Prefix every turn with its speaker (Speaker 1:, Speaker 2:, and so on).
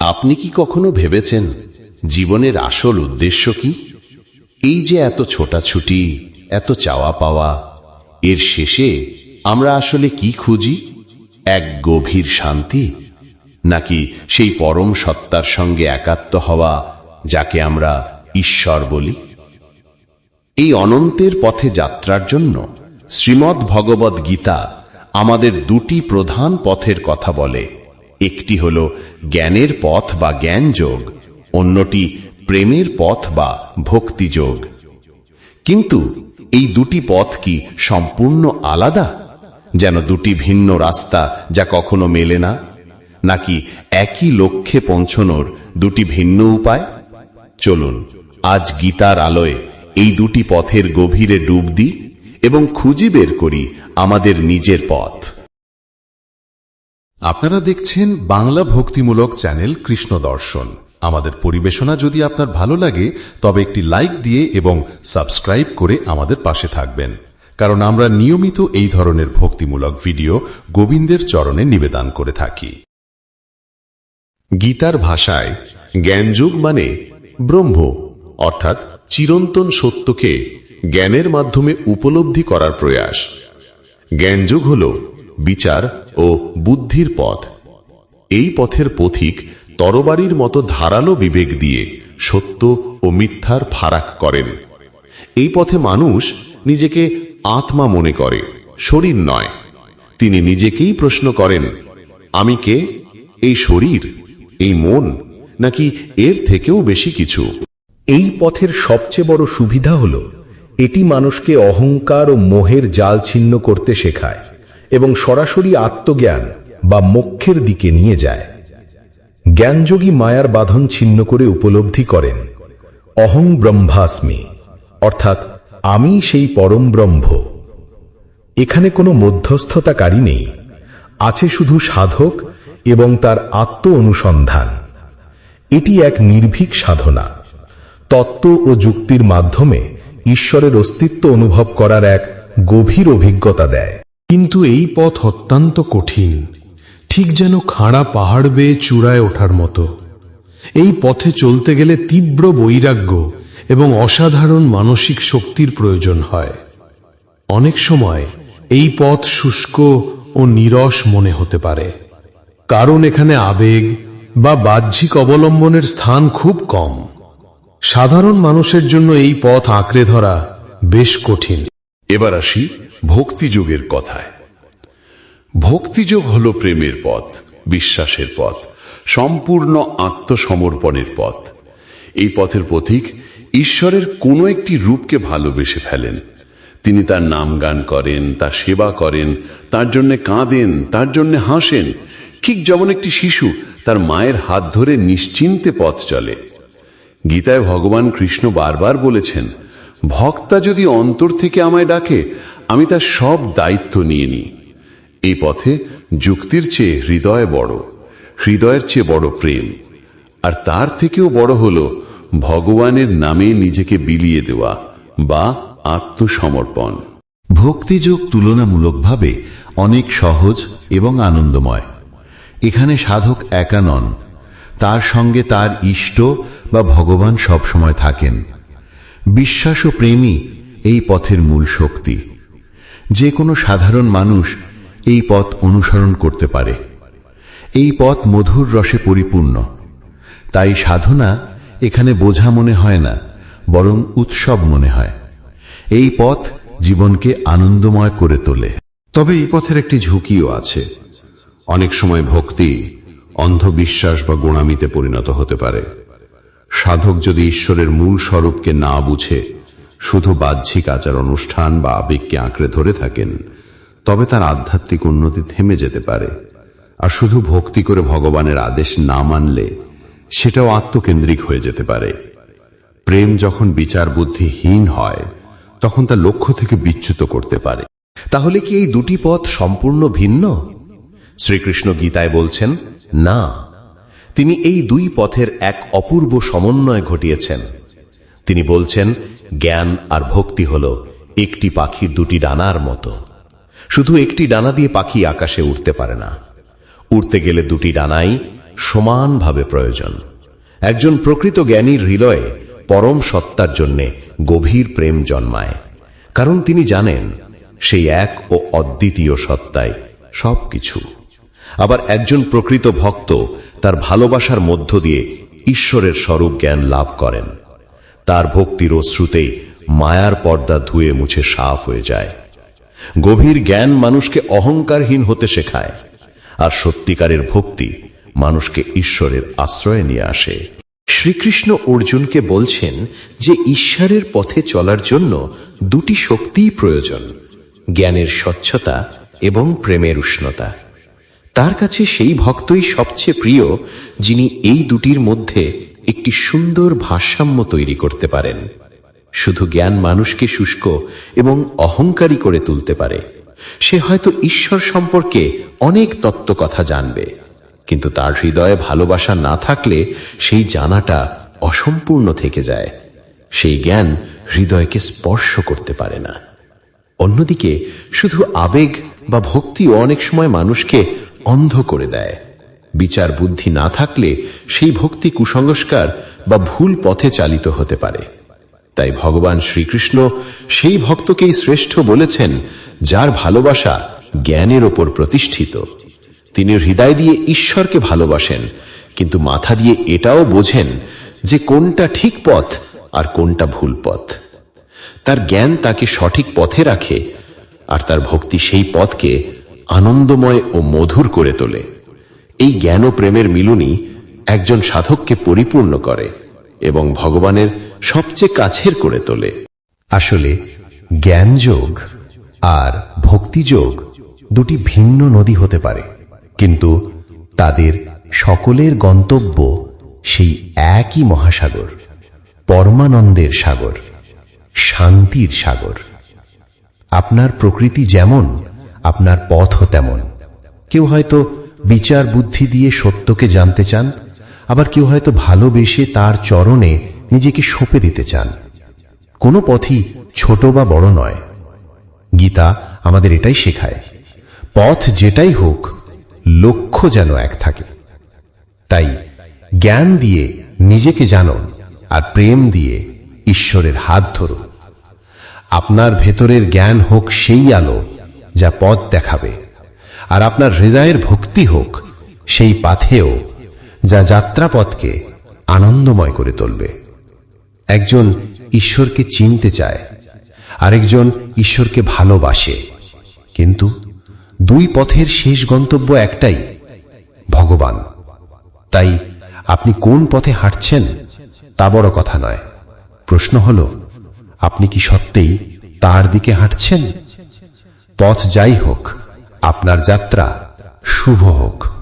Speaker 1: আপনি কি কখনো ভেবেছেন জীবনের আসল উদ্দেশ্য কি? এই যে এত ছোটাছুটি, এত চাওয়া পাওয়া, এর শেষে আমরা আসলে কি খুঁজি? এক গভীর শান্তি? নাকি সেই পরম সত্তার সঙ্গে একাত্ম হওয়া যাকে আমরা ঈশ্বর বলি? এই অনন্তের পথে যাত্রার জন্য শ্রীমদ্ ভগবদ গীতা আমাদের দুটি প্রধান পথের কথা বলে। একটি হল জ্ঞানের পথ বা জ্ঞানযোগ অন্যটি প্রেমের পথ বা ভক্তিযোগ কিন্তু এই দুটি পথ কি সম্পূর্ণ আলাদা? যেন দুটি ভিন্ন রাস্তা যা কখনো মেলে না? নাকি একই লক্ষ্যে পৌঁছনোর দুটি ভিন্ন উপায়? চলুন, আজ গীতার আলোয় এই দুটি পথের গভীরে ডুব দিই এবং খুঁজি বের করি আমাদের নিজের পথ।
Speaker 2: আপনারা দেখছেন বাংলা ভক্তিমূলক চ্যানেল কৃষ্ণ দর্শন। আমাদের পরিবেশনা যদি আপনার ভালো লাগে, তবে একটি লাইক দিয়ে এবং সাবস্ক্রাইব করে আমাদের পাশে থাকবেন। কারণ আমরা নিয়মিত এই ধরনের ভক্তিমূলক ভিডিও গোবিন্দের চরণে নিবেদন করে থাকি।
Speaker 3: গীতার ভাষায় জ্ঞানযুগ মানে ব্রহ্ম, অর্থাৎ চিরন্তন সত্যকে জ্ঞানের মাধ্যমে উপলব্ধি করার প্রয়াস। জ্ঞানযুগ হল বিচার ও বুদ্ধির পথ। এই পথের পথিক তরবারির মতো ধারালো বিবেক দিয়ে সত্য ও মিথ্যার ফারাক করেন। এই পথে মানুষ নিজেকে আত্মা মনে করে, শরীর নয়। তিনি নিজেকেই প্রশ্ন করেন, আমি কে? এই শরীর? এই মন? নাকি এর থেকেও বেশি কিছু?
Speaker 4: এই পথের সবচেয়ে বড় সুবিধা হল, এটি মানুষকে অহংকার ও মোহের জাল ছিন্ন করতে শেখায়। এবং সরাসরি আত্মজ্ঞান বা মোক্ষের দিকে নিয়ে যায়। জ্ঞানযোগী মায়ার বাঁধন ছিন্ন করে উপলব্ধি করেন। অহং ব্রহ্মাস্মি, অর্থাৎ আমি সেই পরম ব্রহ্ম। এখানে কোনো মধ্যস্থতাকারী নেই। আছে শুধু সাধক এবং তার আত্ম অনুসন্ধান এটি এক নির্ভীক সাধনা। তত্ত্ব ও যুক্তির মাধ্যমে ঈশ্বরের অস্তিত্ব অনুভব করার এক গভীর অভিজ্ঞতা দেয়।
Speaker 5: কিন্তু এই পথ অত্যন্ত কঠিন। ঠিক যেন খাড়া পাহাড় বেয়ে চূড়ায় ওঠার মতো। এই পথে চলতে গেলে তীব্র বৈরাগ্য এবং অসাধারণ মানসিক শক্তির প্রয়োজন হয়। অনেক সময় এই পথ শুষ্ক ও নিরস মনে হতে পারে। কারণ এখানে আবেগ বা বাহ্যিক অবলম্বনের স্থান খুব কম। সাধারণ মানুষের জন্য এই পথ আঁকড়ে ধরা বেশ কঠিন।
Speaker 3: এবার আসি ভক্তিযোগের কথায়। ভক্তিযোগ হল প্রেমের পথ, বিশ্বাসের পথ, সম্পূর্ণ আত্মসমর্পণের পথ। এই পথের পথিক ঈশ্বরের কোনো একটি রূপকে ভালোবেসে ফেলেন। তিনি তার নাম গান করেন, তার সেবা করেন, তার জন্য কাঁদেন, তার জন্য হাসেন। ঠিক যেমন একটি শিশু তার মায়ের হাত ধরে নিশ্চিন্তে পথ চলে। গীতায় ভগবান কৃষ্ণ বারবার বলেছেন ভক্তা যদি অন্তর থেকে আমায় ডাকে, আমি তার সব দায়িত্ব নিয়ে নিই। এই পথে যুক্তির চেয়ে হৃদয় বড়, হৃদয়ের চেয়ে বড় প্রেম। আর তার থেকেও বড় হল ভগবানের নামে নিজেকে বিলিয়ে দেওয়া বা আত্মসমর্পণ।
Speaker 6: ভক্তিযোগ তুলনামূলকভাবে অনেক সহজ এবং আনন্দময়। এখানে সাধক একা নন, তার সঙ্গে তার ইষ্ট বা ভগবান সবসময় থাকেন। বিশ্বাস ও প্রেমই এই পথের মূল শক্তি। যে কোনো সাধারণ মানুষ এই পথ অনুসরণ করতে পারে। এই পথ মধুর রসে পরিপূর্ণ। তাই সাধনা এখানে বোঝা মনে হয় না, বরং উৎসব মনে হয়। এই পথ জীবনকে আনন্দময় করে তোলে।
Speaker 7: তবে এই পথের একটি ঝুঁকিও আছে। অনেক সময় ভক্তি, অন্ধবিশ্বাস বা গোড়ামিতে পরিণত হতে পারে। সাধক যদি ঈশ্বরের মূল স্বরূপকে না বুঝে, শুধু বাহ্যিক আচার অনুষ্ঠান বা আবেগকে আঁকড়ে ধরে থাকেন, তবে তার আধ্যাত্মিক উন্নতি থেমে যেতে পারে। আর শুধু ভক্তি করে ভগবানের আদেশ না মানলে, সেটাও আত্মকেন্দ্রিক হয়ে যেতে পারে। প্রেম যখন বিচার বুদ্ধিহীন হয়, তখন তা লক্ষ্য থেকে বিচ্যুত করতে পারে।
Speaker 1: তাহলে কি এই দুটি পথ সম্পূর্ণ ভিন্ন? শ্রীকৃষ্ণ গীতায় বলছেন, না। তিনি এই দুই পথের এক অপূর্ব সমন্বয় ঘটিয়েছেন। তিনি বলছেন, জ্ঞান আর ভক্তি হল একটি পাখির দুটি ডানার মতো। শুধু একটি ডানা দিয়ে পাখি আকাশে উঠতে পারে না। উঠতে গেলে দুটি ডানাই
Speaker 8: সমানভাবে প্রয়োজন। একজন প্রকৃত জ্ঞানীর হৃদয়ে পরম সত্তার জন্যে গভীর প্রেম জন্মায়। কারণ তিনি জানেন, সেই এক ও অদ্বিতীয় সত্তায় সবকিছু। আবার একজন প্রকৃত ভক্ত তার ভালোবাসার মধ্য দিয়ে ঈশ্বরের স্বরূপ জ্ঞান লাভ করেন। তার ভক্তির অশ্রুতেই মায়ার পর্দা ধুয়ে মুছে সাফ হয়ে যায়। গভীর জ্ঞান মানুষকে অহংকারহীন হতে শেখায়, আর সত্যিকারের ভক্তি মানুষকে ঈশ্বরের আশ্রয়ে নিয়ে আসে।
Speaker 1: শ্রীকৃষ্ণ অর্জুনকে বলছেন যে ঈশ্বরের পথে চলার জন্য দুটি শক্তিই প্রয়োজন, জ্ঞানের স্বচ্ছতা এবং প্রেমের উষ্ণতা। তার কাছে সেই ভক্তই সবচেয়ে প্রিয়, যিনি এই দুটির মধ্যে একটি সুন্দর ভারসাম্য তৈরি করতে পারেন। শুধু জ্ঞান মানুষকে শুষ্ক এবং অহংকারী করে তুলতে পারে। সে হয়তো ঈশ্বর সম্পর্কে অনেক তত্ত্ব কথা জানবে, কিন্তু তার হৃদয়ে ভালোবাসা না থাকলে সেই জানাটা অসম্পূর্ণ থেকে যায়। সেই জ্ঞান হৃদয়কে স্পর্শ করতে পারে না। অন্যদিকে, শুধু আবেগ বা ভক্তিও অনেক সময় মানুষকে অন্ধ করে দেয়। বিচার বুদ্ধি না থাকলে সেই ভক্তি কুসংস্কার বা ভুল পথে চালিত হতে পারে। তাই ভগবান শ্রীকৃষ্ণ সেই ভক্তকেই শ্রেষ্ঠ বলেছেন, যার ভালোবাসা জ্ঞানের ওপর প্রতিষ্ঠিত। তিনি হৃদয় দিয়ে ঈশ্বরকে ভালোবাসেন, কিন্তু মাথা দিয়ে এটাও বোঝেন যে কোনটা ঠিক পথ আর কোনটা ভুল পথ। তার জ্ঞান তাকে সঠিক পথে রাখে, আর তার ভক্তি সেই পথকে আনন্দময় ও মধুর করে তোলে। এই জ্ঞান ও প্রেমের মিলনই একজন সাধককে পরিপূর্ণ করে এবং ভগবানের সবচেয়ে কাছের করে তোলে।
Speaker 9: আসলে জ্ঞানযোগ আর ভক্তিযোগ দুটি ভিন্ন নদী হতে পারে, কিন্তু তাদের সকলের গন্তব্য সেই একই মহাসাগর, পরমানন্দের সাগর, শান্তির সাগর। আপনার প্রকৃতি যেমন আপনার পথও তেমন। কেউ হয়তো বিচার বুদ্ধি দিয়ে সত্যকে জানতে চান, আবার কেউ হয়তো ভালোবেসে তার চরণে নিজেকে সঁপে দিতে চান। কোনো পথই ছোট বা বড় নয়। গীতা আমাদের এটাই শেখায়, পথ যেটাই হোক, লক্ষ্য যেন এক থাকে। তাই জ্ঞান দিয়ে নিজেকে জানুন আর প্রেম দিয়ে ঈশ্বরের হাত ধরুন। আপনার ভেতরের জ্ঞান হোক সেই আলো যা পথ দেখাবে। আর আপনার হৃদয়ের ভক্তি হোক, সেই পাথেও যা যাত্রাপথকে আনন্দময় করে তুলবে। একজন ঈশ্বরকে চিনতে চায়, আরেকজন ঈশ্বরকে ভালোবাসে। কিন্তু দুই পথের শেষ গন্তব্য একটাই, ভগবান। তাই আপনি কোন পথে হাঁটছেন তা বড় কথা নয়। প্রশ্ন হল, আপনি কি সত্যিই তার দিকে হাঁটছেন? পথ যাই হোক আপনার যাত্রা শুভ হোক।